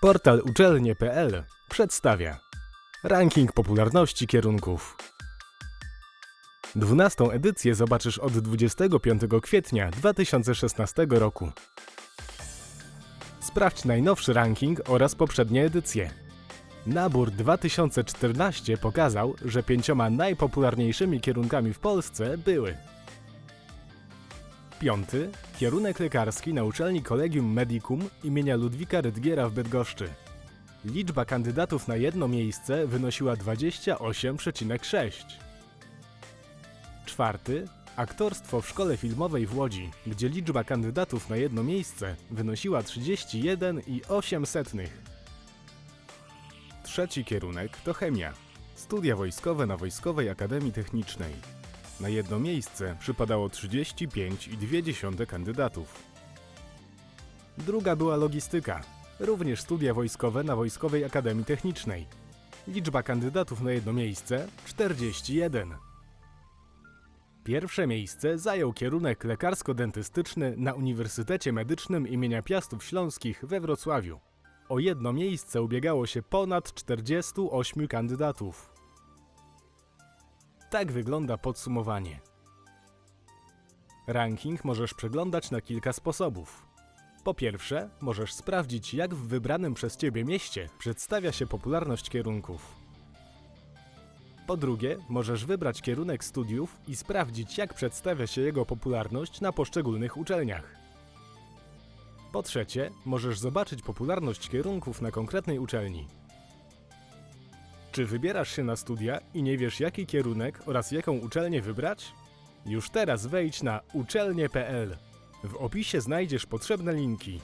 Portal uczelnie.pl przedstawia ranking popularności kierunków. 12 edycję zobaczysz od 25 kwietnia 2016 roku. Sprawdź najnowszy ranking oraz poprzednie edycje. Nabór 2014 pokazał, że pięcioma najpopularniejszymi kierunkami w Polsce były Piąty kierunek lekarski na uczelni Collegium Medicum imienia Ludwika Rydgiera w Bydgoszczy. Liczba kandydatów na jedno miejsce wynosiła 28,6. Czwarty aktorstwo w szkole filmowej w Łodzi, gdzie liczba kandydatów na jedno miejsce wynosiła 31,8. Trzeci kierunek to chemia. Studia wojskowe na Wojskowej Akademii Technicznej. Na jedno miejsce przypadało 35,2 kandydatów. Druga była logistyka, również studia wojskowe na Wojskowej Akademii Technicznej. Liczba kandydatów na jedno miejsce 41. Pierwsze miejsce zajął kierunek lekarsko-dentystyczny na Uniwersytecie Medycznym imienia Piastów Śląskich we Wrocławiu. O jedno miejsce ubiegało się ponad 48 kandydatów. Tak wygląda podsumowanie. Ranking możesz przeglądać na kilka sposobów. Po pierwsze, możesz sprawdzić, jak w wybranym przez Ciebie mieście przedstawia się popularność kierunków. Po drugie, możesz wybrać kierunek studiów i sprawdzić, jak przedstawia się jego popularność na poszczególnych uczelniach. Po trzecie, możesz zobaczyć popularność kierunków na konkretnej uczelni. Czy wybierasz się na studia i nie wiesz jaki kierunek oraz jaką uczelnię wybrać? Już teraz wejdź na uczelnie.pl. W opisie znajdziesz potrzebne linki.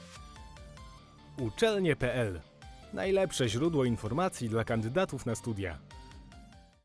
Uczelnie.pl Najlepsze źródło informacji dla kandydatów na studia.